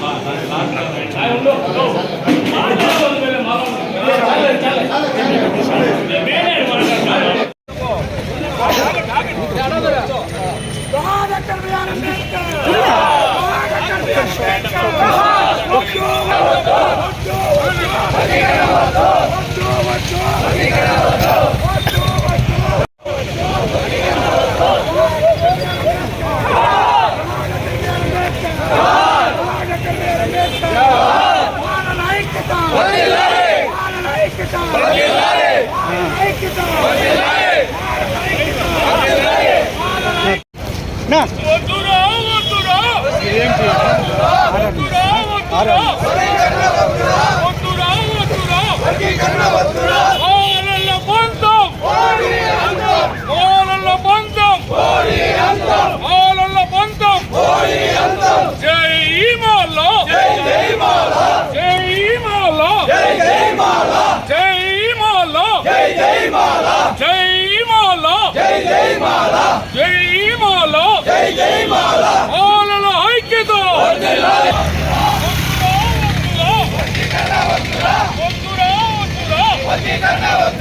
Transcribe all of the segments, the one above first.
Thank you. Murat!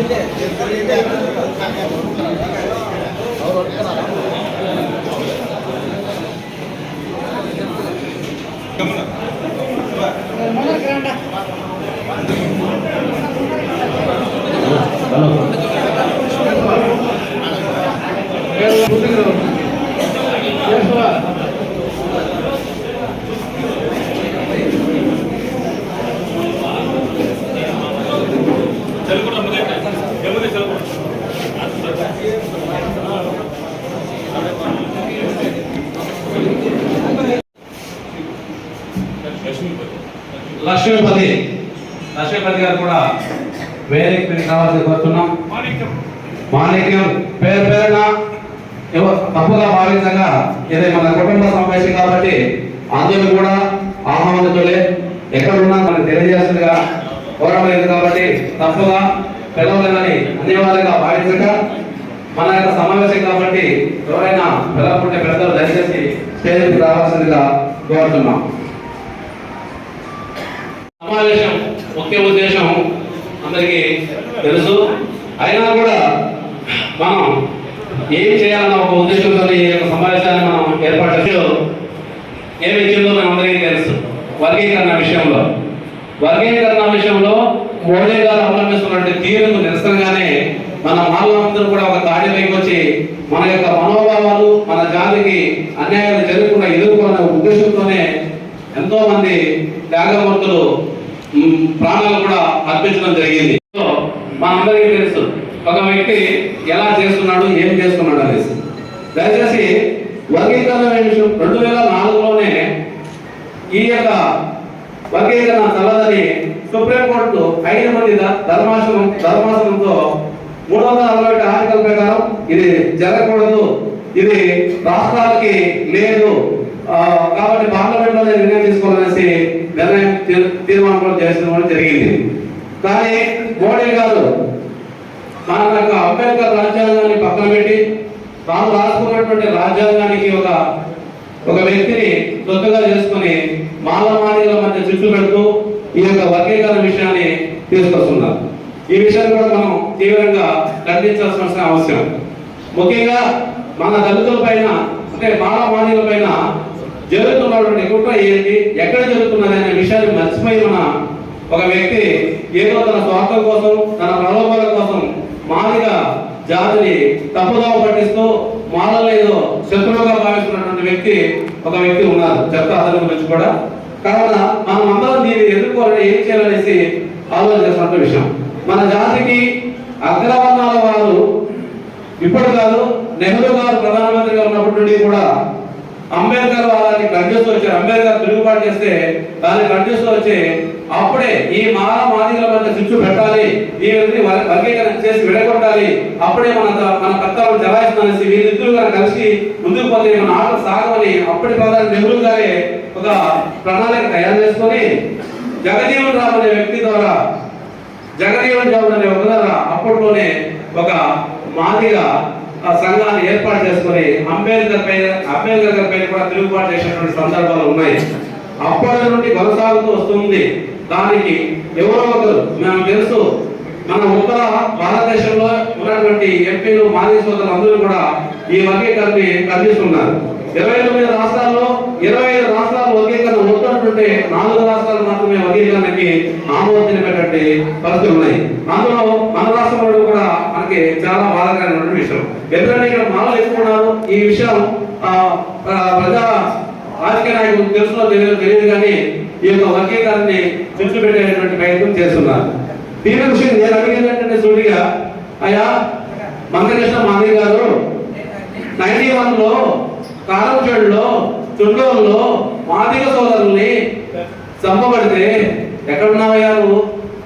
ಇದೆ ಇದೆ ಇದೆ తప్పుగా భావించగా ఇది మన కుటుంబ సమావేశం కాబట్టి అందరూ కూడా ఆహ్వానితులే. ఎక్కడున్నా మనకు తెలియజేస్తుందిగా. కోరలేదు కాబట్టి తప్పుగా పిలవలేదని అనివార్యంగా భావించక మన యొక్క సమావేశం కాబట్టి ఎవరైనా పిలవకుంటే పెద్దలు దయచేసి స్టేజ్కి రావాల్సిందిగా కోరుతున్నాం. సమావేశం ముఖ్య ఉద్దేశం అందరికీ తెలుసు. అయినా కూడా మనం ఏం చేయాలన్న ఒక ఉద్దేశంతో ఈ యొక్క సమావేశాన్ని మనం ఏర్పాటు చేస్తూ ఏమి ఇచ్చిందో మనం అందరికీ తెలుసు. వర్గీకరణ విషయంలో. వర్గీకరణ విషయంలో మోడీ గారు అవలంబిస్తున్నటువంటి తీరుకు నిరసనగానే మన మానవులందరూ కూడా ఒక తాడిపైకి వచ్చి మన యొక్క మనోభావాలు మన జాతికి అన్యాయాలు జరగకుండా ఎదుర్కొనే ఉద్దేశంతోనే ఎంతో మంది త్యాగమూర్తులు ప్రాణాలు కూడా అర్పించడం జరిగింది. మనందరికీ తెలుసు ఒక వ్యక్తి ఎలా చేస్తున్నాడు ఏం చేస్తున్నాడు అనేసి. దయచేసి వర్గీకరణ విషయం రెండు వేల నాలుగులోనే ఈ యొక్క వర్గీకరణ చల్లదని సుప్రీంకోర్టు ఐదు మంది ధర్మాసనం ధర్మాసనంతో మూడు వందల అరవై ఒకటి ఆర్టికల్ ప్రకారం ఇది జరగకూడదు ఇది రాష్ట్రాలకి లేదు కాబట్టి పార్లమెంట్లో నిర్ణయం తీసుకోవాలనేసి నిర్ణయం తీర్- తీర్మానం కూడా చేసిన జరిగింది. కానీ మోడీ గారు మన యొక్క అంబేద్కర్ రాజ్యాంగాన్ని పక్కన పెట్టి తాను రాసుకున్నటువంటి రాజ్యాంగానికి ఒక ఒక వ్యక్తిని సొత్తుగా చేసుకుని మాలమాదిగల మధ్య చుట్టూ పెడుతూ ఈ యొక్క వర్గీకరణ విషయాన్ని తీసుకొస్తున్నారు. ఈ విషయాన్ని కూడా మనం తీవ్రంగా ఖండించాల్సిన అవసరం. ముఖ్యంగా మన దళితుల పైన అంటే మాలమాదిగల పైన జరుగుతున్నటువంటి కుట్ర ఏంటి ఎక్కడ జరుగుతున్నది అనే విషయాన్ని మర్చిపోయి మన ఒక వ్యక్తి ఏదో తన స్వార్థం కోసం తన ప్రలోభాల కోసం మాదిగా జాతిని తప్పుగా పట్టిస్తూ మాలలో ఏదో శత్రువుగా భావిస్తున్నటువంటి వ్యక్తి ఒక వ్యక్తి ఉన్నారు చెత్త అతని గురించి కూడా. కావున మనం అందరం దీన్ని ఎదుర్కోవాలని ఏం చేయాలనేసి ఆలోచన చేస్తున్న విషయం. మన జాతికి అగ్రవర్ణాల వారు ఇప్పుడు కాదు నెహ్రూ గారు ప్రధానమంత్రిగా ఉన్నప్పటి నుండి కూడా అంబేద్కర్ వాళ్ళని ఖండిస్తూ వచ్చారు. అంబేద్కర్ తిరుగుబాటు చేస్తే దాన్ని ఖండిస్తూ వచ్చి అప్పుడే ఈ మాల మాదిగల మధ్య చిచ్చు పెట్టాలి. ఈ వ్యక్తిని వర్గీకరణ చేసి విడగొట్టాలి. అప్పుడే మన మన కర్తవ్యం జలాయిస్తుందనేసి వీరిద్దరు గారు కలిసి ముందుకు పోతే మన ఆటలు సాగమని అప్పటి ప్రధాని నెహ్రూ గారే ఒక ప్రణాళిక తయారు చేసుకొని జగజీవన్ రామ్ అనే వ్యక్తి ద్వారా జగజీవన్ రామ్ అనే ఒక ద్వారా అప్పట్లోనే ఒక మాదిగా సంఘాన్ని ఏర్పాటు చేసుకుని అంబేద్కర్ పైన అంబేద్కర్ గారి పైన కూడా తిరుగుబాటు చేసినటువంటి సందర్భాలు ఉన్నాయి. అప్పటి నుండి కొనసాగుతూ వస్తుంది. దానికి ఎవరో ఒకరు మేము తెలుసు మన ఉత్తర భారతదేశంలో ఉన్నటువంటి ఎంపీలు మాజీ సోదరులు అందరూ కూడా ఈ వర్గీకరణని ఖండిస్తున్నారు. ఇరవై తొమ్మిది రాష్ట్రాల్లో ఇరవై ఐదు రాష్ట్రాలు వర్గీకరణ వద్దంటుంటే నాలుగు రాష్ట్రాలు మాత్రమే వర్గీకరణకి ఆమోదం తెలిపేటటువంటి పరిస్థితులు ఉన్నాయి. అందులో మన రాష్ట్రంలో కూడా మనకి చాలా బాధాకరమైన విషయం. ఎందుకంటే ఇక్కడ మాలలు ఎక్కువ ఉన్నారు? ఈ విషయం ఆ, ప్రజా రాజకీయ నాయకులు తెలుసులో తెలియదు తెలియదు కానీ ఈ యొక్క వర్గీకరణని చుట్టూ పెట్టేటువంటి ప్రయత్నం చేస్తున్నారు. దీని విషయం నేను అడిగేది ఏంటంటే సూటిగా అయ్యా మందకృష్ణ మాధవి గారు నైన్టీ వన్లో కారంచేడులో చుండోల్లో మాదిగ సోదరుల్ని చంపబడితే ఎక్కడున్నావయ్యా నువ్వు?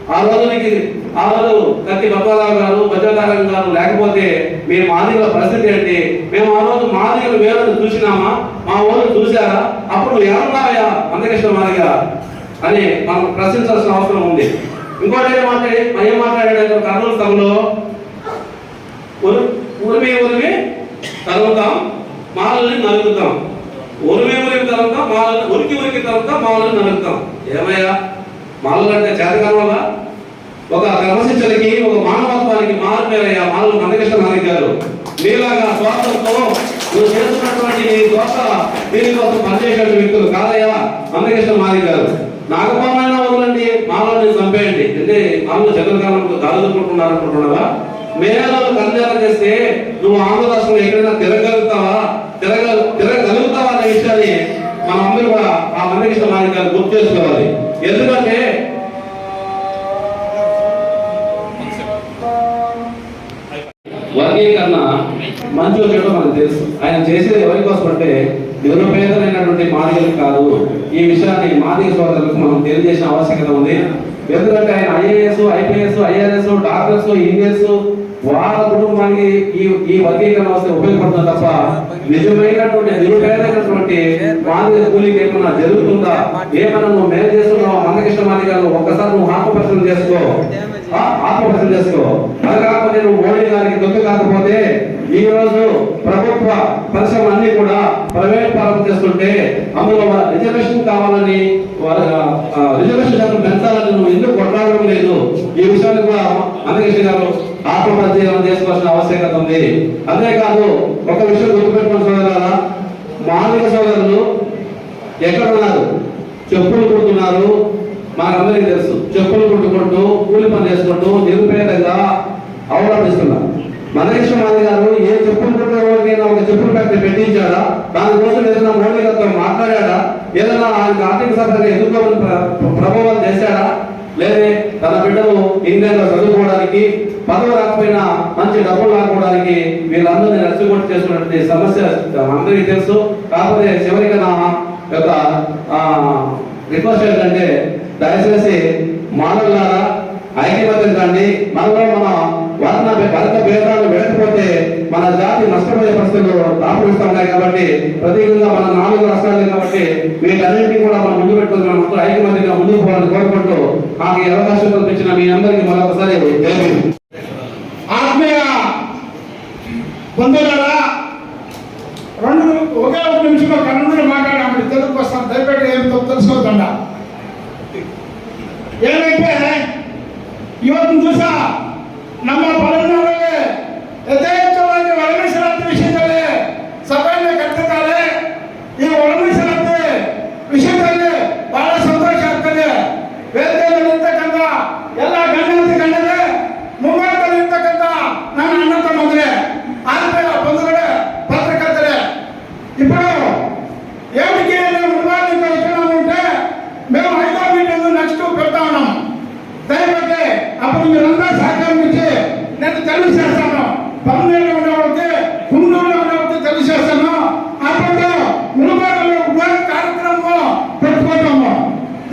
ఆ రోజు నీకు ఆ రోజు కత్తి బప్పరావు గారు బజాతారం గారు లేకపోతే మేము మాదిగల పరిస్థితి ఏంటి? మేము ఆ రోజు మాదిగలు వేలను చూసినామా? మా ఊళ్ళు చూసారా అప్పుడు నువ్వు అందకృష్ణ మాదిగ? అని మనం ప్రశ్నించాల్సిన అవసరం ఉంది. ఇంకోటి ఏం మాట్లాడి ఏం మాట్లాడాడు? కర్నూలు తమలో ఉరిమి ఉరిమి తరుగుతాం మాలని నలుగుతాం ఉరిమి ఉరిమి తరుగుతాం మాలని ఉరికి ఉరికి తరుగుతాం మాలని నలుగుతాం ఏమయ్యా? మాలలు అంటే చేతకాలం ఒక క్రమశిక్షణకి ఒక మానవత్వానికి మారుపేరయ్యా మాలు మందకృష్ణ నాయక్ గారు. నీలాగా స్వార్థంతో నువ్వు చేస్తున్నటువంటి నీ దోష దీనికోసం పనిచేసే వ్యక్తులు కాదయ్యా మందకృష్ణ మాదిక్ గారు. నాగపాలైనా వదలండి మాలని చంపేయండి. అంటే మాలో చంద్రకాలంతో దాదుకుంటున్నారు అనుకుంటున్నావా మేఘాలు కళ్యాణం చేస్తే నువ్వు ఆంధ్ర ఎక్కడైనా తిరగలుగుతావా? తిరగ తిరగలుగుతావా అనే విషయాన్ని మనం అందరూ కూడా ఆ మందకృష్ణ మాదిక్ గారు గుర్తు చేసుకోవాలి. ఎందుకంటే మంచి వచ్చేటో మనకు తెలుసు. ఆయన చేసేది ఎవరి కోసం అంటే నిరుపేదలైనటువంటి మాదిగలకు కాదు. ఈ విషయాన్ని మాదిగ సోదరులకు మనం తెలియజేసిన ఆవశ్యకత ఉంది. ఎందుకంటే ఆయన IAS IPS IRS doctors engineers వాళ్ళ కుటుంబానికి ఈ ఈ వర్గీకరణ వస్తే ఉపయోగపడుతుంది తప్ప నిజమైనటువంటి నిరుపేదైనటువంటి మాదిగ కూలికి ఏమన్నా జరుగుతుందా? ఏమన్నా నువ్వు మేలు చేస్తున్నావు? మందకృష్ణ గారు ఒక్కసారి నువ్వు ఆత్మపరిశీలన చేసుకో. ఆ, ఆత్మపరిశీలన చేసుకో. అది కాకపోతే నువ్వు మోడీ గారికి దొంగ కాకపోతే ఈ రోజు ప్రభుత్వ పరిశ్రమ అన్ని కూడా ప్రైవేట్ ప్రారంభం చేస్తుంటే అందులో రిజర్వేషన్ కావాలని రిజర్వేషన్ శాతం పెంచాలని నువ్వు ఎందుకు కొట్లాడడం లేదు? ఈ విషయాన్ని కూడా అందకృష్ణ గారు ఆత్మపరిచయం చేసుకోవాల్సిన ఆవశ్యకత ఉంది. అంతేకాదు ఒక విషయం గుర్తుపెట్టుకుని సోదరులారా మానవ సోదరులు ఎక్కడ ఉన్నారు చెప్పులు కుడుతున్నారు మనకందరికీ తెలుసు. చెప్పులు కుట్టుకుంటూ కూలి పని చేసుకుంటూ నిరుపేదంగా అవలంబిస్తున్నారు. మనకృష్ణ మాది గారు ఏ చెప్పులు కుట్టేవాడికైనా ఒక చెప్పులు ఫ్యాక్టరీ పెట్టించాడా? దానికోసం ఏదైనా మోడీ గారితో మాట్లాడా ఏదైనా ఆయనకు ఆర్థిక సభగా ఎదుర్కోవాలని ప్రభావం చేశాడా? లేదే తన బిడ్డలు ఇంగ్లాండ్లో చదువుకోవడానికి పదవి రాకపోయినా మంచి డబ్బులు రాకపోవడానికి వీళ్ళందరినీ రెచ్చగొట్టి చేస్తున్నటువంటి సమస్య అందరికీ తెలుసు. కాకపోతే చివరికి నా యొక్క రిక్వెస్ట్ ఏంటంటే దయచేసి మానవులారా ఐక్యమత్యం రండి మనలో మన వర్ణ వర్ణ భేదాలు వెళ్ళకపోతే మన జాతి నష్టపోయే పరిస్థితులు దాపురిస్తూ ఉన్నాయి కాబట్టి విధంగా మన నాలుగు రాష్ట్రాలు కాబట్టి వీటన్నింటినీ కూడా మనం ముందు పెట్టుకుని మనం అందరూ ఐక్యమత్యంగా ముందుకు పోవాలని కోరుకుంటూ నాకు ఈ అవకాశం కల్పించిన మీ అందరికీ మరొకసారి ఆత్మీయ బంధువులారా రెండు ఒకే ఒక నిమిషంలో కన్నుడు మాట్లాడారు ಇವತ್ತು ಕಲ್ಸ್ಕೋತಂಡ ಏನೈತೆ ಇವತ್ತು ದಿವಸ ನಮ್ಮ ಪರನಾಡ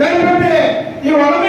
దయపెట్టి ఈ వరద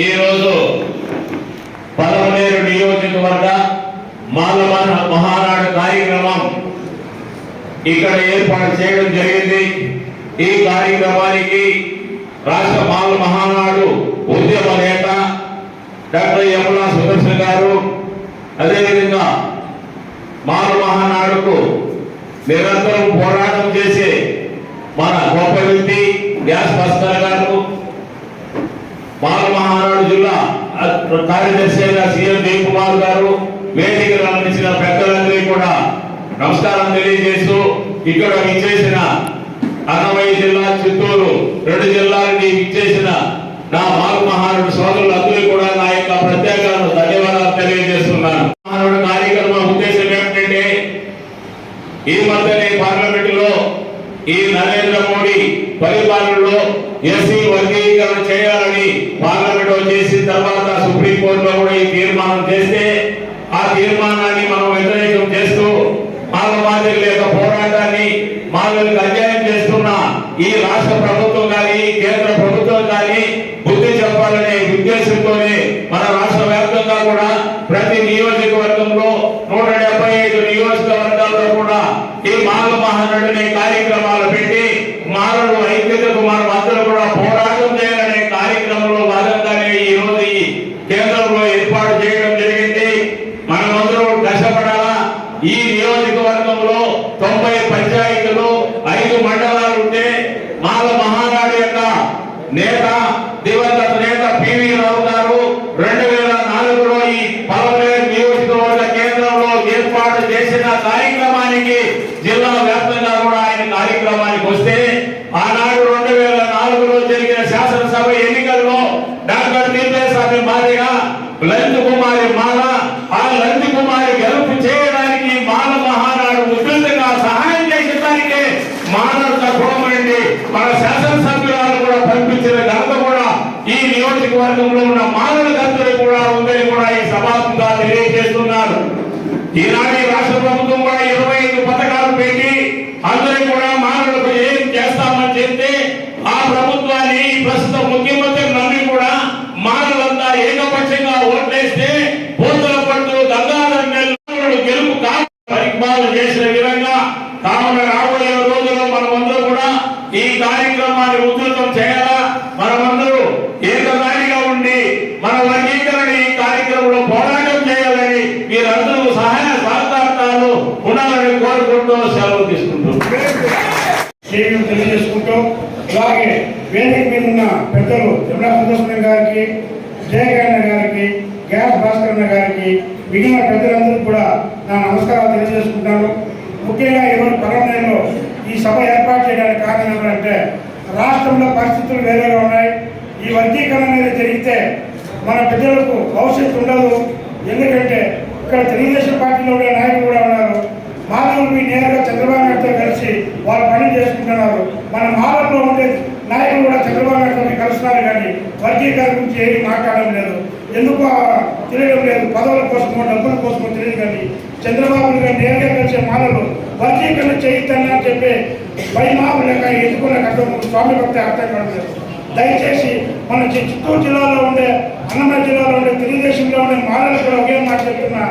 ఈరోజు పలమనేరు నియోజకవర్గ మాలవన మహానాడు కార్యక్రమం ఇక్కడ ఏర్పాటు చేయడం జరిగింది. ఈ కార్యక్రమానికి రాష్ట్ర మాల మహానాడు ఉద్యమ నేత డాక్టర్ యమునా సుదర్శన్ గారు అదేవిధంగా మాల మహానాడుకు నిరంతరం పోరాటం చేసే మన గొప్ప వ్యక్తి గ్యాస్ భాస్కర్ గారు ఆనాడు జిల్లా కార్యదర్శి అయిన సీఎం డి కుమార్ గారు వేదికలు అందించిన పెద్దలందరికీ కూడా నమస్కారం తెలియజేస్తూ ఇక్కడ విచ్చేసిన అన్నమయ్య జిల్లా చిత్తూరు రెండు జిల్లాలని మీద ఉన్న పెద్దలు జమునా సుదర్శనం గారికి జయకరణ గారికి గ్యాస్ భాస్కరణ గారికి మిగిలిన పెద్దలందరికీ కూడా నా నమస్కారాలు తెలియజేసుకుంటాను ముఖ్యంగా ఈరోజు పరమనేలో ఈ సభ ఏర్పాటు చేయడానికి కారణం ఏమంటే రాష్ట్రంలో పరిస్థితులు వేరేగా ఉన్నాయి ఈ వర్గీకరణ అనేది జరిగితే మన ప్రజలకు భవిష్యత్తు ఉండదు ఎందుకంటే ఇక్కడ తెలుగుదేశం పార్టీలో ఉండే నాయకులు కూడా ఉన్నారు మాధవులు నేరుగా చంద్రబాబు నాయుడుతో కలిసి వాళ్ళ పని చేసుకుంటున్నారు మన మాధవంలో ఉండే నాయకులు కూడా చంద్రబాబు నాయుడుతో కలుస్తున్నారు కానీ వర్గీకరణ గురించి మాట్లాడడం లేదు. ఎందుకు తెలియడం లేదు? పదవుల కోసమో డబ్బుల కోసమో తెలియదు కానీ చంద్రబాబు గారు నేరుగా కలిసే మాలలు వర్గీకరణ చేయొద్దన్నా అని చెప్పి వైమాపు లేక ఎదుర్కొనే కట్టం స్వామి భక్తి అర్థం కావడం దయచేసి మన చిత్తూరు జిల్లాలో ఉండే అన్నమయ్య జిల్లాలో ఉండే తెలుగుదేశంలో ఉండే మాలలు కూడా ఒకే మాట చెప్తున్నా.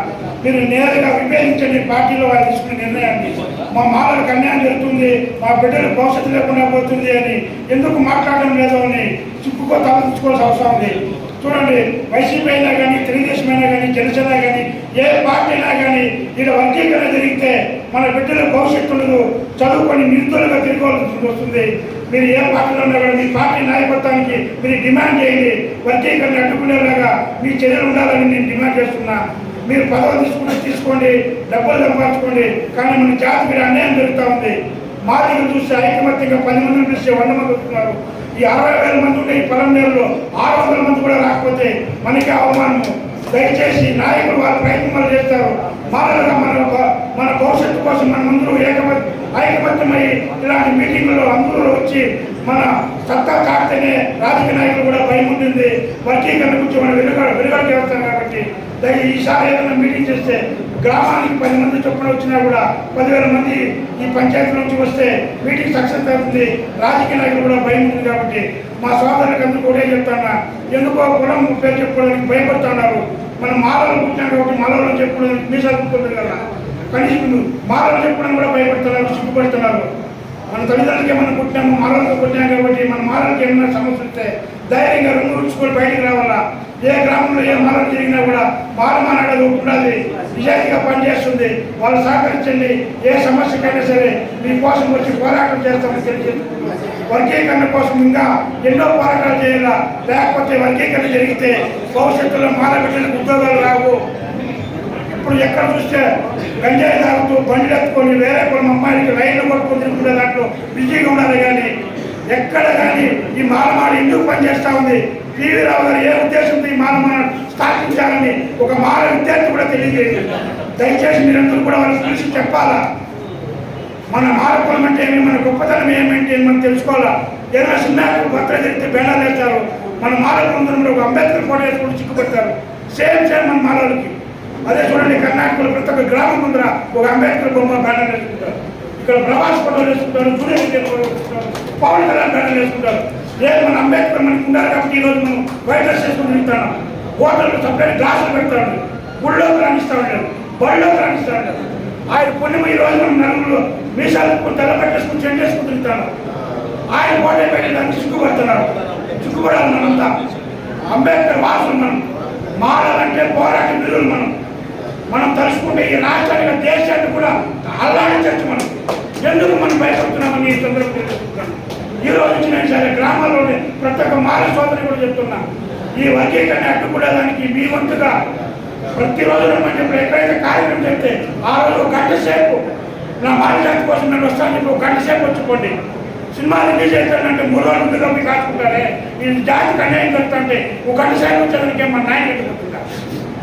మీరు నేరుగా విభేదించండి పార్టీలో వారు తీసుకునే నిర్ణయాన్ని. మా మాలకు అన్యాయం జరుగుతుంది మా బిడ్డలు భవిష్యత్తు లేకుండా పోతుంది అని ఎందుకు మాట్లాడడం లేదు అని చిక్కుకో తలదించుకోవాల్సిన అవసరం ఉంది. చూడండి వైసీపీ అయినా కానీ తెలుగుదేశం అయినా కానీ జనసేన కానీ ఏ పార్టీ అయినా కానీ ఇక్కడ వర్గీకరణ జరిగితే మన బిడ్డల భవిష్యత్తు ఉండదు. చదువుకొని నిరుద్యోగులుగా తిరగవలసి వస్తుంది. మీరు ఏ పార్టీలో ఉన్నా కూడా మీ పార్టీ నాయకత్వానికి మీరు డిమాండ్ చేయండి. వర్గీకరణ అడ్డుకునేలాగా మీ చర్యలు ఉండాలని నేను డిమాండ్ చేస్తున్నా. మీరు పదవి తీసుకున్న తీసుకోండి డబ్బులు సంపాదించుకోండి కానీ మన జాతికి అన్యాయం జరుగుతూ ఉంది. మా చూస్తే ఐకమత్యంగా పది మందిని చూస్తే వంద మంది వస్తున్నారు. ఈ అరవై వేల మంది ఉంటే ఈ పొలం నేలలో ఆరు వందల మంది కూడా రాకపోతే మనకి అవమానము. దయచేసి నాయకులు వారి ప్రయత్నాలు చేస్తారు. మానవులుగా మన మన భవిష్యత్తు కోసం మన అందరూ ఏకమత్య ఐకమత్యమై ఇలాంటి మీటింగ్లో అందరూ వచ్చి మన సత్తా చాటితేనే రాజకీయ నాయకులు కూడా భయం ఉంటుంది వర్గీకరణ గురించి మనం వెలుగడ వెలుగడ చేస్తాం కాబట్టి ఈసారి ఏదైనా మీటింగ్ చేస్తే గ్రామానికి పది మంది చొప్పున వచ్చినా కూడా పదివేల మంది ఈ పంచాయతీ నుంచి వస్తే మీటింగ్ సక్సెస్ అవుతుంది. రాజకీయ నాయకులు కూడా భయం ఉంది కాబట్టి మా సోదరులకు అందరూ కూడా చెప్తాను? ఎందుకో కులం పేరు చెప్పుకోవడానికి భయపడుతున్నారు మనం మాలలు కూర్చున్నాం కాబట్టి మాలలో చెప్పుకోవడానికి మీసాలు పుట్టుకుంటుంది కదా. కనీసం మాలలు చెప్పుకోవడానికి కూడా భయపడుతున్నారు సిగ్గుపడుతున్నారు. మన తల్లిదండ్రులకి ఏమైనా పుట్టినాము మాలలతో పుట్టినాం కాబట్టి మన మాలలకి ఏమైనా సమస్య వస్తే ధైర్యంగా రంగు రుచుకొని బయటికి రావాలా? ఏ గ్రామంలో ఏ మరణం జరిగినా కూడా బాలమానాడు ఉండాలి. నిజాయితీగా పనిచేస్తుంది. వాళ్ళు సహకరించండి. ఏ సమస్యకైనా సరే మీకోసం వచ్చి పోరాటం చేస్తామని తెలియజేస్తున్నాం వర్గీకరణ కోసం ఇంకా ఎన్నో పోరాటాలు చేయాలా? లేకపోతే వర్గీకరణ జరిగితే భవిష్యత్తులో మాల ఉద్యోగాలు రావు. ఇప్పుడు ఎక్కడ చూస్తే గంజాయి తాగుతూ బండి ఎత్తుకొని వేరే కొన్ని అమ్మాయికి రైళ్ళు కొట్టుకొని తిరుగుతున్న దాంట్లో బిజీగా ఉండాలి కానీ ఎక్కడ కానీ ఈ మాలమాడ ఎందుకు పనిచేస్తా ఉంది? టీవీ రావు గారు ఏ ఉద్దేశంతో ఈ మాలమాడ స్థాపించాలని ఒక మాల విద్యార్థి కూడా తెలియజేయండి దయచేసి మీరందరూ కూడా వాళ్ళకి పిలిచి చెప్పాలా? మన మాలకులం అంటే ఏమి? మన గొప్పతనం ఏమంటే మనం తెలుసుకోవాలా? ఏదైనా సినిమాకు భర్త జరిగితే బేడాలు వేస్తారు. మన మాలకులందరూ ఒక అంబేద్కర్ ఫోటో వేసుకుని చిక్కుపెడతారు. సేమ్ సేమ్ మన మాలలకి అదే చూడండి కర్ణాటకలో ప్రతి ఒక్క గ్రామం ముందర ఒక అంబేద్కర్ బొమ్మ బ్యానర్ వేసుకుంటారు. ఇక్కడ ప్రభాస్ ఫోటోలు వేసుకుంటారు సూర్య వేసుకుంటారు పవన్ కళ్యాణ్ బ్యానర్ వేసుకుంటారు. లేదు మన అంబేద్కర్ మనకి ఉండాలి కాబట్టి ఈరోజు మనం వైట్ రైస్ చేసుకుని తింటాను హోటల్లో సపరేట్ గ్లాసులు పెడతాడు గుళ్ళో రాణిస్తా ఉంటాడు బళ్ళలోకి రాణిస్తా ఉంటాడు ఆయన పుణ్యం ఈ రోజు మనం నలుగురు మీసాలు తెల్ల పెట్టేసుకుని చెండేసుకుని తింటాను ఆయన పోటీ పెట్టి దాన్ని చిక్కుపడుతున్నారు. చిక్కుపడాలి మనంతా. అంబేద్కర్ వాసులు మనం. మారాలంటే పోరాట విలువలు మనం. మనం తలుచుకుంటే ఈ రాష్ట్రానికి దేశాన్ని కూడా అల్లాడించచ్చు మనం. ఎందుకు మనం భయపడుతున్నామని ఈ సందర్భంగా తెలుసుకుంటాను ఈ రోజు నుంచి నేను సరే గ్రామాల్లోనే ప్రతి ఒక్క మాల సోదరి కూడా చెప్తున్నా. ఈ వర్గీకరణ అడ్డుకునేదానికి మీ వంతుగా ప్రతిరోజు రమ్మని చెప్పి ఎక్కడైతే కార్యక్రమం చెప్తే ఆ రోజు ఒక గంట సేపు నా మానజాతి కోసం నేను వస్తాను చెప్పి ఒక గంట సేపు వచ్చుకోండి. సినిమా రిలీజ్ అవుతానంటే మూడు రోజుల మీద మీకు కాసుకుంటారే నేను జాతికి అన్యాయం జరుగుతుంటే ఒక గంట సేపు వచ్చేదానికి మన నాయన పెట్టుకుంటా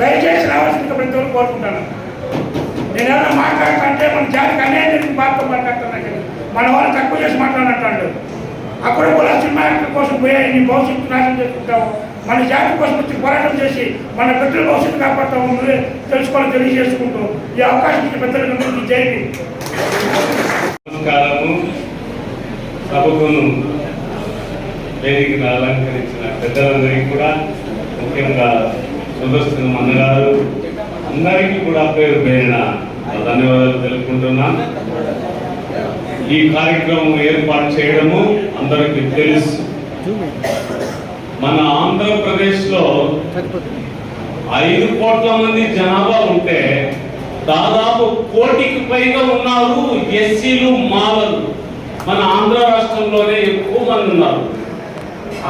దయచేసి రావాల్సిందిగా ప్రతి ఒక్కరు కోరుకుంటాను. నేను ఏమైనా మాట్లాడుతుంటే మన జాతికి అన్యాయం జరిగింది బాధతో మాట్లాడుతున్నా మన వాళ్ళు తక్కువ చేసి మాట్లాడినట్టు అక్కడ కూడా సినిమా యాక్టర్ కోసం పోయాయి నీ భవిష్యత్తు నాశనం చేసుకుంటావు. మన జాతి కోసం వచ్చి పోరాటం చేసి మన బిడ్డల భవిష్యత్తు కాపాడుతామని తెలుసుకోవాలని తెలియజేసుకుంటూ ఈ అవకాశం ఇచ్చిన పెద్దలందరికీ జై భీమ్. నమస్కారము. సభకును వేదికను అలంకరించిన పెద్దలందరికీ కూడా ముఖ్యంగా సుదర్శన అన్నగారు అందరికీ కూడా పేరు పేరిన ధన్యవాదాలు తెలుపుకుంటున్నాను ఈ కార్యక్రమం ఏర్పాటు చేయడము అందరికీ తెలుసు. మన ఆంధ్రప్రదేశ్లో ఐదు కోట్ల మంది జనాభా ఉంటే దాదాపు కోటికి పైగా ఉన్నారు ఎస్సీలు మాలలు. మన ఆంధ్ర రాష్ట్రంలోనే ఎక్కువ మంది ఉన్నారు.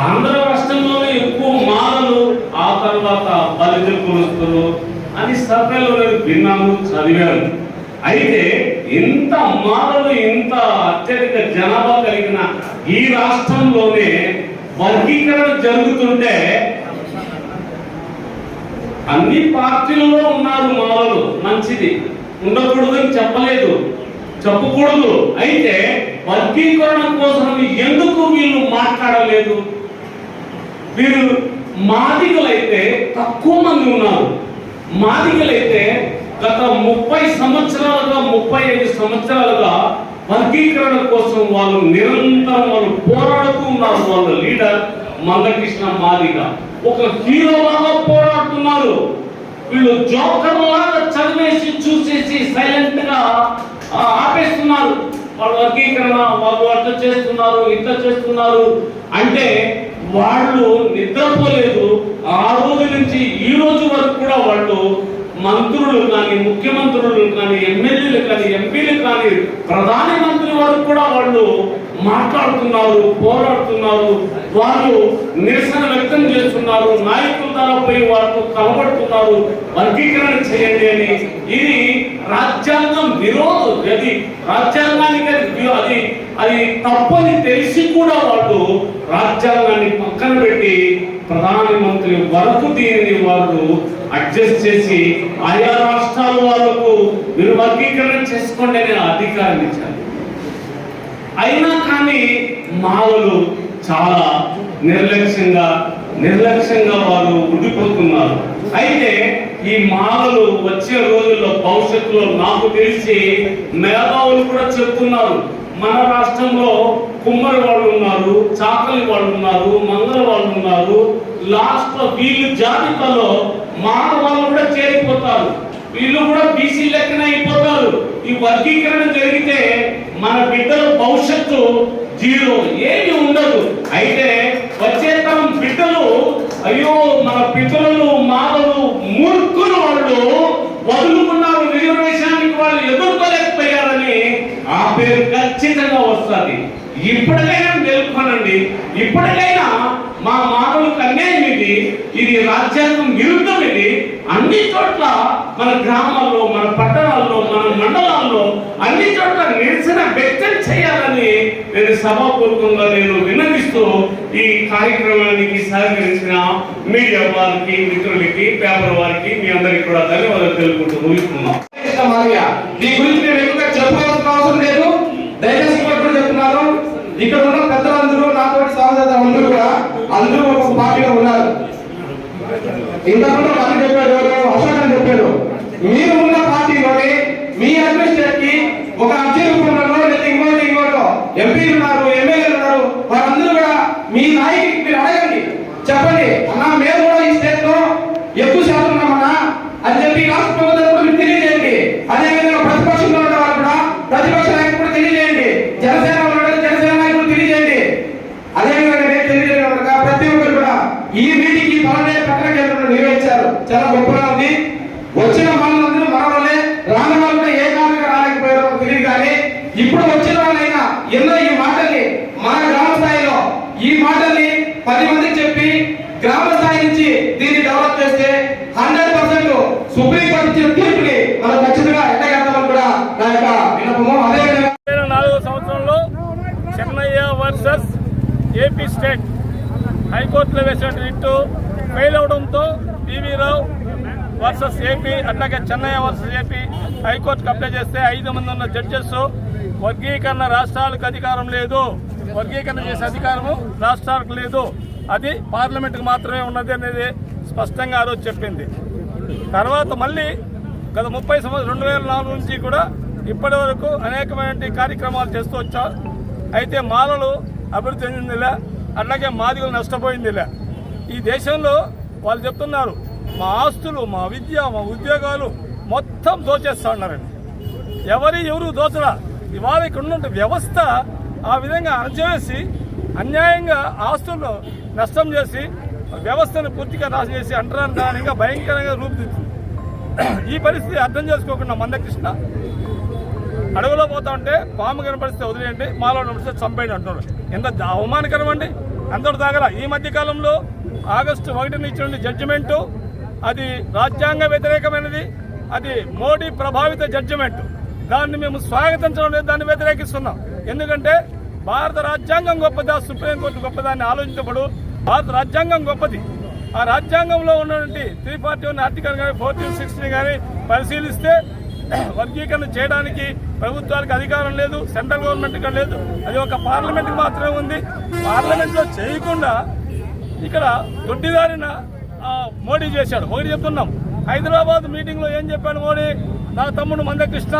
ఆంధ్ర రాష్ట్రంలోనే ఎక్కువ మాలలు ఆ తర్వాత దళిత కులస్తులు అని సర్వేలో నేను చదివాను. అయితే ఇంత మాలలు ఇంత అత్యధిక జనాభా కలిగిన ఈ రాష్ట్రంలోనే వర్గీకరణ జరుగుతుంటే అన్ని పార్టీలలో ఉన్నారు మాలలు మంచిది. ఉండకూడదని చెప్పలేదు. చెప్పకూడదు. అయితే వర్గీకరణ కోసం ఎందుకు వీళ్ళు మాట్లాడలేదు? వీరు మాదిగలైతే తక్కువ మంది ఉన్నారు. మాదిగలైతే గత ముప్పై సంవత్సరాలుగా ముప్పై ఐదు సంవత్సరాలుగా వర్గీకరణ కోసం వాళ్ళు నిరంతరం వాళ్ళు పోరాడుతూ ఉన్నారు. వాళ్ళ లీడర్ మందకృష్ణ మాదిగ. ఒక హీరోలాగా పోరాడుతున్నారు. వీళ్ళు జోకర్ లాగా చదివేసి చూసేసి సైలెంట్గా ఆపేస్తున్నారు. వాళ్ళు వర్గీకరణ వాళ్ళు అట్లా చేస్తున్నారు ఇట్లా చేస్తున్నారు అంటే వాళ్ళు నిద్రపోలేదు. ఆ రోజు నుంచి ఈ రోజు వరకు కూడా వాళ్ళు మంత్రులు కానీ ముఖ్యమంత్రులు కానీ ఎమ్మెల్యేలు కానీ ఎంపీలు కానీ ప్రధానమంత్రి వారు కూడా వాళ్ళు మాట్లాడుతున్నారు పోరాడుతున్నారు. వాళ్ళు నిరసన వ్యక్తం చేస్తున్నారు. నాయకుల ద్వారా పోయి వాళ్ళతో కలబడుతున్నారు. వర్గీకరణ చేయండి అని. ఇది రాజ్యాంగం విరోధం అది రాజ్యాంగానికి అది అది తప్పని తెలిసి కూడా వాళ్ళు రాజ్యాంగాన్ని పక్కన పెట్టి ప్రధానమంత్రి వరకు దీనిని వారు అడ్జస్ట్ చేసి ఆయా రాష్ట్రాల వాళ్ళకు మీరు వర్గీకరణ చేసుకోండి అనే అధికారం ఇచ్చారు. అయినా కానీ మాలలు చాలా నిర్లక్ష్యంగా నిర్లక్ష్యంగా వారు ఉండిపోతున్నారు. అయితే ఈ మాలలు వచ్చే రోజుల్లో భవిష్యత్తులో నాకు తెలిసి మేధావులు కూడా చెప్తున్నారు. మన రాష్ట్రంలో కుమ్మరి వాళ్ళు ఉన్నారు చాకలి వాళ్ళు ఉన్నారు మంగళ వాళ్ళు ఉన్నారు లాస్ట్లో వీళ్ళు జాబితాలో మానవాళ్ళు కూడా చేరిపోతారు. వీళ్ళు కూడా బీసీ లెక్కన అయిపోతారు. ఈ వర్గీకరణ జరిగితే మన బిడ్డల భవిష్యత్తు జీరో. ఏమి ఉండదు. అయితే వచ్చే తరం బిడ్డలు అయ్యో మన పితరులు మాలలు మూర్ఖులు వాళ్ళు వదులుకున్నారు. రిజర్వేషన్కి వాళ్ళు ఎదుర్కోలేకపోయారని ఆ పేరు ఖచ్చితంగా వస్తుంది. ఇప్పటికైనా గెలుపుకోనండి ఇప్పటికైనా మా మానవులకు అన్యాయం ఇది. ఇది రాజ్యాంగం విరుద్ధం ఇది. అన్ని చోట్ల మన గ్రామాల్లో మన పట్టణాల్లో మన మండలాల్లో అన్ని చోట్ల నిరసన వ్యక్తం చేయాలని నేను సభాపూర్వకంగా నేను విన్నవిస్తూ ఈ కార్యక్రమానికి సహకరించిన మీడియా వారికి మిత్రులకి పేపర్ వారికి మీ అందరికీ కూడా ధన్యవాదాలు తెలుపుకుంటూ ముగిస్తున్నాం దీని గురించి నేను ఎక్కువగా చెప్పాల్సిన అవసరం లేదు దయచేసి ఇక్కడ కూడా చెప్తున్నాను ఇక్కడ ఉన్న పెద్దలందరూ నాతోటి సహోదరు అందరూ కూడా అందరూ ఒక పార్టీలో ఉన్నారు ఇంతకుండా ఒక అన్న చెప్పాడు ఎవరు అశోక్ అని చెప్పాడు మీరు ఉన్న పార్టీలోని మీ అడ్మినిస్ట్రేట్కి ఒక అర్జీ రూపంలో లేదా ఇంకోటి ఇంకోటో ఎంపీలు ఉన్నారు ఎమ్మెల్యేలు ఉన్నారు వారందరూ కూడా మీ నాయకుడికి మీరు అడగండి చెప్పండి అన్నా మేము కూడా ఈ స్టేట్లో ఎక్కువ శాతం ఉన్నామన్నా అని చెప్పి రాష్ట్ర ప్రభుత్వం కూడా మీరు తెలియజేయండి అదేవిధంగా ప్రతిపక్షంలో ఉన్న వాళ్ళు కూడా ప్రతిపక్ష నాయకులు కూడా తెలియజేయండి జనసేన వాళ్ళు కూడా జనసేన నాయకులు తెలియజేయండి అదేవిధంగా నేను తెలియజేయడం కనుక ప్రతి ఒక్కరు కూడా ఈ మీటింగ్ ఈ పవన్ పట్టణ కేంద్రంలో నిర్వహించారు చాలా ఉంది వచ్చిన వాళ్ళందరూ మన రాని వాళ్ళు ఏ కారణంగా రాలేకపోయారో తెలియదు కానీ ఇప్పుడు వచ్చిన వాళ్ళైనా ఎన్నో ఈ మాటల్ని మన గ్రామ స్థాయిలో ఈ మాటల్ని పది మందికి చెప్పి గ్రామ స్థాయి నుంచి దీన్ని డెవలప్ చేస్తే హండ్రెడ్ పర్సెంట్ సుప్రీం కోర్టు ఇచ్చిన తీర్పుని మనం ఖచ్చితంగా ఎట్టగడతామని కూడా నా యొక్క విన్నపము. అదేవిధంగా నాలుగో సంవత్సరంలో చెన్నయ్య వర్సెస్ ఏపీ స్టేట్ హైకోర్టులో వేసిన రిట్టు ఫెయిల్ అవడంతో పివి రావు వర్సెస్ ఏపీ అట్లాగే చెన్నై వర్సెస్ ఏపీ హైకోర్టుకు అప్లై చేస్తే ఐదు మంది ఉన్న జడ్జెస్ వర్గీకరణ రాష్ట్రాలకు అధికారం లేదు. వర్గీకరణ చేసే అధికారము రాష్ట్రాలకు లేదు. అది పార్లమెంట్కి మాత్రమే ఉన్నది అనేది స్పష్టంగా ఆ రోజు చెప్పింది. తర్వాత మళ్ళీ గత ముప్పై సంవత్సరం రెండు వేల నాలుగు నుంచి కూడా ఇప్పటి వరకు అనేకమైన కార్యక్రమాలు చేస్తూ వచ్చారు అయితే మాలలు అభివృద్ధి చెందిందిలే అట్లాగే మాదిగలు నష్టపోయిందిలే. ఈ దేశంలో వాళ్ళు చెప్తున్నారు మా ఆస్తులు మా విద్య మా ఉద్యోగాలు మొత్తం దోచేస్తా ఉన్నారండి. ఎవరి ఎవరు దోచరా? ఇవాళ ఇక్కడ ఉన్న వ్యవస్థ ఆ విధంగా అణచివేసి అన్యాయంగా ఆస్తులను నష్టం చేసి వ్యవస్థను పూర్తిగా నాశనం చేసి అంటరానిగా భయంకరంగా రూపుదిద్దుతుంది ఈ పరిస్థితి అర్థం చేసుకోకుండా మందకృష్ణ అడవిలో పోతా ఉంటే పాము కనపడిస్తే వదిలేయండి మాలో నడిస్తే చంపేయండి అంటున్నారు ఎంత అవమానకరం అండి? అంతటి తాగల ఈ మధ్యకాలంలో ఆగస్టు ఒకటిని ఇచ్చిన జడ్జిమెంటు అది రాజ్యాంగ వ్యతిరేకమైనది అది మోడీ ప్రభావిత జడ్జిమెంట్ దాన్ని మేము స్వాగతించడం లేదు దాన్ని వ్యతిరేకిస్తున్నాం. ఎందుకంటే భారత రాజ్యాంగం గొప్పదా సుప్రీంకోర్టు గొప్పదా అని ఆలోచించబడు. భారత రాజ్యాంగం గొప్పది. ఆ రాజ్యాంగంలో ఉన్నటువంటి త్రీ ఫార్టీ వన్ ఆర్టికల్ కానీ ఫోర్టీన్ సిక్స్టీన్ కానీ పరిశీలిస్తే వర్గీకరణ చేయడానికి ప్రభుత్వాలకు అధికారం లేదు సెంట్రల్ గవర్నమెంట్కి లేదు. అది ఒక పార్లమెంట్ మాత్రమే ఉంది. పార్లమెంట్లో చేయకుండా ఇక్కడ దొడ్డిదారిన మోడీ చేశాడు. ఒకటి చెప్తున్నాం. హైదరాబాద్ మీటింగ్లో ఏం చెప్పాడు మోడీ? నా తమ్ముడు మందకృష్ణ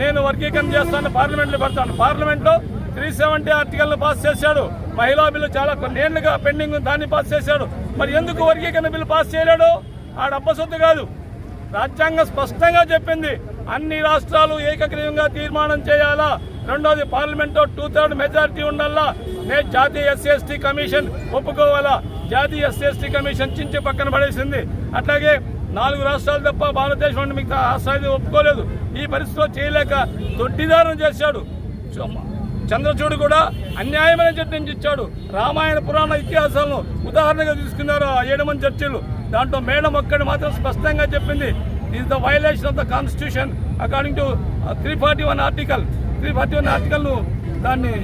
నేను వర్గీకరణ చేస్తాను పార్లమెంట్లో పెడతాను. పార్లమెంట్లో త్రీ సెవెంటీ ఆర్టికల్ పాస్ చేశాడు. మహిళా బిల్లు చాలా కొన్నేళ్ళుగా పెండింగ్ దాన్ని పాస్ చేశాడు. మరి ఎందుకు వర్గీకరణ బిల్లు పాస్ చేయలేడు? ఆ సొత్తు కాదు. రాజ్యాంగం స్పష్టంగా చెప్పింది. అన్ని రాష్ట్రాలు ఏకగ్రీవంగా తీర్మానం చేయాలా? రెండోది పార్లమెంట్ టూ థర్డ్ మెజారిటీ ఉండాలా? నే జాతీయ ఎస్సీ ఎస్టీ కమిషన్ ఒప్పుకోవాలా? జాతీయ ఎస్సీ కమిషన్ చించి పక్కన పడేసింది. అట్లాగే నాలుగు రాష్ట్రాలు తప్ప భారతదేశం నుండి మిగతా రాష్ట్రాలు ఒప్పుకోలేదు. ఈ పరిస్థితిలో చేయలేక దొడ్డిదారం చేశాడు. చంద్రచూడు కూడా అన్యాయమైన జడ్జిని ఇచ్చాడు. రామాయణ పురాణ ఇతిహాసాలను ఉదాహరణగా తీసుకున్నారు ఏడమని ఏడు మంది చర్చలు. దాంట్లో మేడం ఒక్కడి మాత్రం స్పష్టంగా చెప్పింది. Is the violation of the constitution according to three forty one article three forty one ఆర్టికల్ను దాన్ని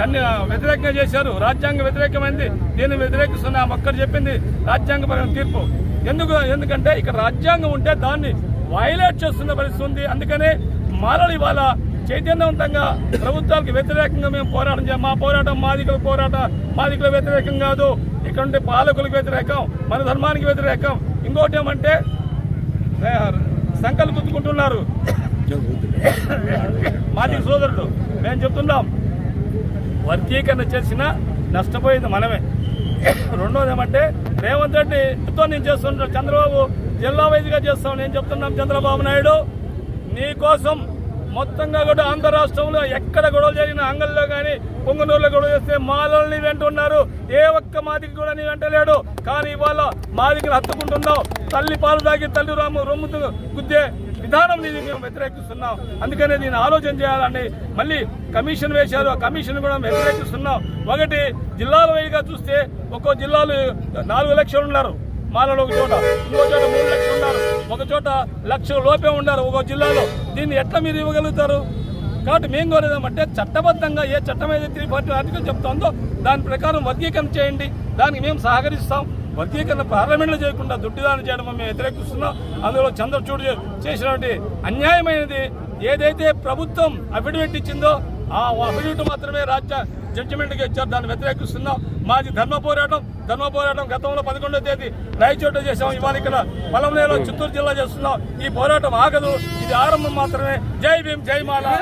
కన్య వ్యతిరేకంగా చేశారు. రాజ్యాంగ వ్యతిరేకమైంది. దీన్ని వ్యతిరేకిస్తున్న ఒక్కరు చెప్పింది రాజ్యాంగపరమైన తీర్పు. ఎందుకు? ఎందుకంటే ఇక్కడ రాజ్యాంగం ఉంటే దాన్ని వైలేట్ చేస్తున్న పరిస్థితి ఉంది. అందుకనే మాలలు ఇవాళ చైతన్యవంతంగా ప్రభుత్వాలకు వ్యతిరేకంగా మేము పోరాటం చేయం. మా పోరాటం మాదికల పోరాటం మాదికల వ్యతిరేకం కాదు. ఇక్కడ ఉండే పాలకులకు వ్యతిరేకం మన ధర్మానికి వ్యతిరేకం. ఇంకోటి ఏమంటే సంకలు గుర్తుకుంటున్నారు. మాది సోదరుడు మేము చెప్తున్నాం వర్గీకరణ చేసిన నష్టపోయింది మనమే. రెండోది ఏమంటే రేవంత్ రెడ్డి నేను చేస్తుంటాను చంద్రబాబు జిల్లా వైద్యుగా చేస్తాం నేను చెప్తున్నాను చంద్రబాబు నాయుడు నీకోసం మొత్తంగా కూడా ఆంధ్ర రాష్ట్రంలో ఎక్కడ గొడవలు జరిగిన అంగల్లో కానీ పొంగనూరులో గొడవ చేస్తే మాలని వెంటున్నారు. ఏ ఒక్క మాదికి కూడా నీ వెంటలేడు కానీ ఇవాళ మాదికి హత్తుకుంటున్నావు. తల్లి పాలు తాగి తల్లి రాము రొమ్ముతు గుద్దే విధానం ఇది మేము వ్యతిరేకిస్తున్నాం. అందుకనే దీన్ని ఆలోచన చేయాలని మళ్ళీ కమిషన్ వేశారు. ఆ కమిషన్ కూడా వ్యతిరేకిస్తున్నాం. ఒకటి జిల్లాల వైగా చూస్తే ఒక్కో జిల్లాలు నాలుగు లక్షలు ఉన్నారు. మాలలో ఒక చోట ఇంకో చోట మూడు లక్షలు ఉన్నారు. ఒక చోట లక్షల లోపే ఉన్నారు ఒక్కో జిల్లాలో. దీన్ని ఎట్లా మీరు ఇవ్వగలుగుతారు? కాబట్టి మేము కోరేదామంటే చట్టబద్ధంగా ఏ చట్టం అయితే త్రీ ఫార్టీ ఆర్టికల్ చెప్తుందో దాని ప్రకారం వర్గీకరణ చేయండి. దానికి మేము సహకరిస్తాం. వర్గీకరణ పార్లమెంట్లో చేయకుండా దుడ్డిదానం చేయడం మేము వ్యతిరేకిస్తున్నాం. అందులో చంద్రచూడు చేసినటువంటి అన్యాయమైనది ఏదైతే ప్రభుత్వం అఫిడవిట్ ఇచ్చిందో ఆ అఫిడవిట్ మాత్రమే రాజ్య జడ్జిమెంట్గా ఇచ్చారు. దాన్ని వ్యతిరేకిస్తున్నాం. మాది ధర్మ పోరాటం. ధర్మ పోరాటం గతంలో పదకొండో తేదీ రాయచోట చేసాం ఇవాళ ఇక్కడ పొలంనేలో చిత్తూరు జిల్లా చేస్తున్నాం. ఈ పోరాటం ఆగదు. ఇది ఆరంభం మాత్రమే. జై భీమ్ జై మాల